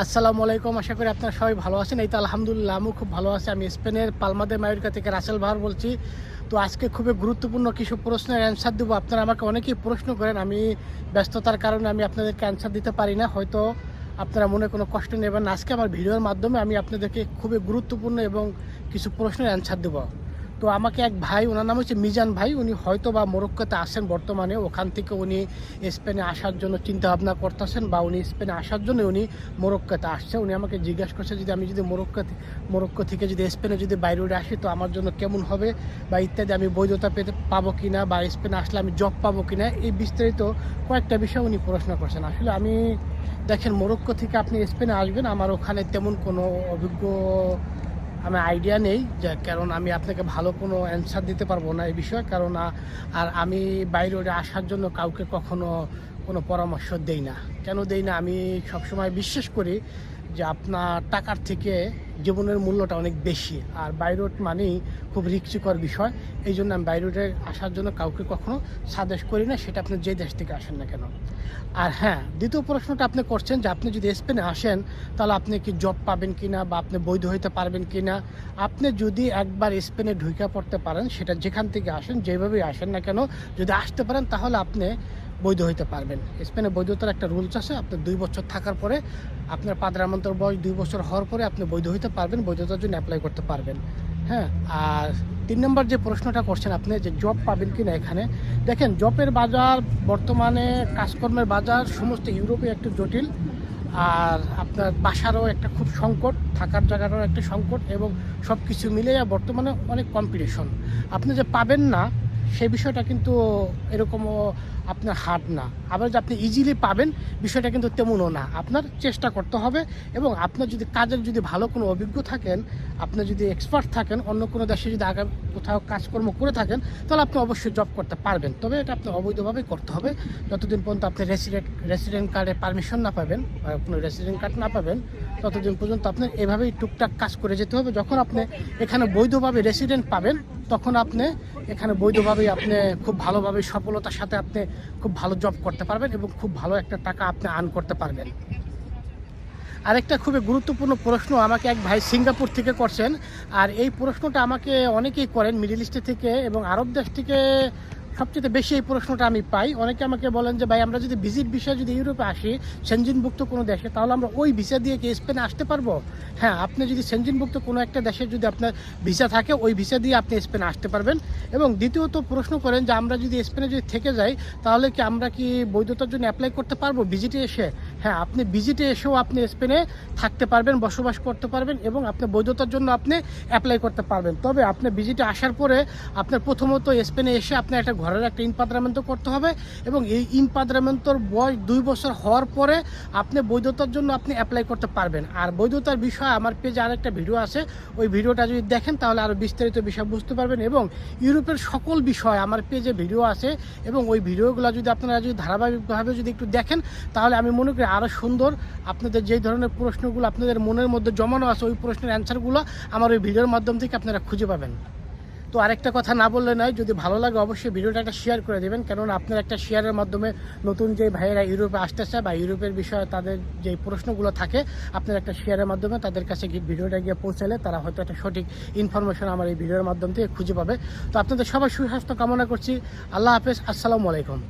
আসসালামু আলাইকুম, আশা করি আপনারা সবাই ভালো আছেন। এই তো আলহামদুলিল্লাহ, আমিও খুব ভালো আছি। আমি স্পেনের পালমাদে মায়ুরকা থেকে রাসেল ভার বলছি। তো আজকে খুবই গুরুত্বপূর্ণ কিছু প্রশ্নের অ্যান্সার দেবো। আপনারা আমাকে অনেকেই প্রশ্ন করেন, আমি ব্যস্ততার কারণে আমি আপনাদেরকে অ্যান্সার দিতে পারি না। হয়তো আপনারা মনে কোনো কষ্ট নেবেন আজকে আমার ভিডিওর মাধ্যমে আমি আপনাদেরকে খুবই গুরুত্বপূর্ণ এবং কিছু প্রশ্নের অ্যান্সার দেবো। তো আমাকে এক ভাই, ওনার নাম হচ্ছে মিজান ভাই, উনি হয়তো বা মোরক্কোতে আসেন বর্তমানে। ওখান থেকে উনি স্পেনে আসার জন্য চিন্তা ভাবনা করতেছেন বা উনি স্পেনে আসার জন্য উনি মোরক্কোতে আসছে। উনি আমাকে জিজ্ঞাসা করছে, যদি আমি যদি মোরক্কো মোরক্কো থেকে যদি স্পেনে যদি বাইরে আসি, তো আমার জন্য কেমন হবে? বা ইত্যাদি, আমি বৈধতা পেতে পাবো কি না বা স্পেনে আসলে আমি জব পাবো কি না এই বিস্তারিত কয়েকটা বিষয় উনি প্রশ্ন করছেন। আসলে আমি, দেখেন, মোরক্কো থেকে আপনি স্পেনে আসবেন, আমার ওখানে তেমন কোনো অভিজ্ঞ আমি আইডিয়া নেই যে কারণ আমি আপনাকে ভালো কোনো অ্যান্সার দিতে পারব না এই বিষয়ে, কারণ আর আমি বাইরে আসার জন্য কাউকে কখনো কোনো পরামর্শ দেই না। কেন দেই না? আমি সবসময় বিশ্বাস করি যে আপনার টাকার থেকে জীবনের মূল্যটা অনেক বেশি। আর বাইরোট মানেই খুব রিক্সিকর বিষয়। এই জন্য আমি বাইরোটে আসার জন্য কাউকে কখনো সাজেস্ট করি না, সেটা আপনি যে দেশ থেকে আসেন না কেন। আর হ্যাঁ দ্বিতীয় প্রশ্নটা আপনি করছেন যে আপনি যদি স্পেনে আসেন, তাহলে আপনি কি জব পাবেন কি না বা আপনি বৈধ হইতে পারবেন কিনা? আপনি যদি একবার স্পেনে ঢুকে পড়তে পারেন, সেটা যেখান থেকে আসেন, যেভাবেই আসেন না কেন, যদি আসতে পারেন, তাহলে আপনি বৈধ হইতে পারবেন। স্পেনে বৈধতার একটা রুলস আছে, আপনি দুই বছর থাকার পরে আপনার পাদ্রামন্তর বয়স দুই বছর হওয়ার পরে আপনি বৈধ হইতে পারবেন, বৈধতার জন্য অ্যাপ্লাই করতে পারবেন। হ্যাঁ আর তিন নম্বর যে প্রশ্নটা করছেন আপনি, যে জব পাবেন কি না এখানে, দেখেন জবের বাজার, বর্তমানে কাজকর্মের বাজার, সমস্ত ইউরোপে একটু জটিল, আর আপনার বাসারও একটা খুব সংকট, থাকার জায়গারও একটা সংকট, এবং সব কিছু মিলে বর্তমানে অনেক কম্পিটিশন আপনি যে পাবেন না সেই বিষয়টা কিন্তু এরকমও আপনার হার্ড না। আবার যে আপনি ইজিলি পাবেন, বিষয়টা কিন্তু তেমনও না। আপনার চেষ্টা করতে হবে এবং আপনার যদি কাজের যদি ভালো কোনো অভিজ্ঞ থাকেন আপনি যদি এক্সপার্ট থাকেন, অন্য কোনো দেশে যদি আগে কোথাও কাজকর্ম করে থাকেন, তাহলে আপনি অবশ্যই জব করতে পারবেন। তবে এটা আপনি অবৈধভাবেই করতে হবে। যতদিন পর্যন্ত আপনি রেসিডেন্ট রেসিডেন্ট কার্ডে পারমিশন না পাবেন বা কোনো রেসিডেন্ট কার্ড না পাবেন, ততদিন পর্যন্ত আপনি এভাবেই টুকটাক কাজ করে যেতে হবে। যখন আপনি এখানে বৈধভাবে রেসিডেন্ট পাবেন, তখন আপনি এখানে বৈধভাবেই আপনি খুব ভালোভাবে সফলতার সাথে আপনি খুব ভালো জব করতে পারবেন এবং খুব ভালো একটা টাকা আপনি আর্ন করতে পারবেন। আরেকটা খুবই গুরুত্বপূর্ণ প্রশ্ন আমাকে এক ভাই সিঙ্গাপুর থেকে করছেন, আর এই প্রশ্নটা আমাকে অনেকেই করেন, মিডিল ইস্টে থেকে এবং আরব দেশ থেকে সবচেয়ে বেশি এই প্রশ্নটা আমি পাই। অনেকে আমাকে বলেন যে, ভাই, আমরা যদি ভিজিট ভিসা যদি ইউরোপে আসি সেনজিনভুক্ত কোনো দেশে, তাহলে আমরা ওই ভিসা দিয়ে কি স্পেনে আসতে পারব? হ্যাঁ আপনি যদি সেনজিনভুক্ত কোনো একটা দেশে যদি আপনার ভিসা থাকে, ওই ভিসা দিয়ে আপনি স্পেনে আসতে পারবেন। এবং দ্বিতীয়ত প্রশ্ন করেন যে, আমরা যদি স্পেনে যদি থেকে যাই, তাহলে কি আমরা কি বৈধতার জন্য অ্যাপ্লাই করতে পারব ভিজিটে এসে? হ্যাঁ আপনি ভিজিটে এসেও আপনি স্পেনে থাকতে পারবেন, বসবাস করতে পারবেন এবং আপনি বৈধতার জন্য আপনি অ্যাপ্লাই করতে পারবেন। তবে আপনি ভিজিটে আসার পরে আপনার প্রথমত স্পেনে এসে আপনি একটা ঘরের একটা ইনপাদ্রামেন্ট করতে হবে এবং এই ইনপাদ্রামেন্টর বয়স দুই বছর হওয়ার পরে আপনি বৈধতার জন্য আপনি অ্যাপ্লাই করতে পারবেন। আর বৈধতার বিষয়ে আমার পেজে আরেকটা ভিডিও আছে, ওই ভিডিওটা যদি দেখেন তাহলে আরও বিস্তারিত বিষয় বুঝতে পারবেন এবং ইউরোপের সকল বিষয় আমার পেজে ভিডিও আছে এবং ওই ভিডিওগুলো যদি আপনারা যদি ধারাবাহিকভাবে যদি একটু দেখেন তাহলে আমি মনে করি আরও সুন্দর। আপনাদের যেই ধরনের প্রশ্নগুলো আপনাদের মনের মধ্যে জমানো আছে, ওই প্রশ্নের অ্যান্সারগুলো আমার ওই ভিডিওর মাধ্যম থেকে আপনারা খুঁজে পাবেন। তো আরেকটা কথা না বললে নয়, যদি ভালো লাগে অবশ্যই ভিডিওটা একটা শেয়ার করে দেবেন। কেননা আপনার একটা শেয়ারের মাধ্যমে নতুন যে ভাইয়েরা ইউরোপে আসতেছে বা ইউরোপের বিষয়ে তাদের যে প্রশ্নগুলো থাকে, আপনার একটা শেয়ারের মাধ্যমে তাদের কাছে গিয়ে ভিডিওটা গিয়ে পৌঁছালে তারা হয়তো একটা সঠিক ইনফরমেশন আমার এই ভিডিওর মাধ্যম থেকে খুঁজে পাবে। তো আপনাদের সবার সুস্বাস্থ্য কামনা করছি। আল্লাহ হাফেজ, আসসালামু আলাইকুম।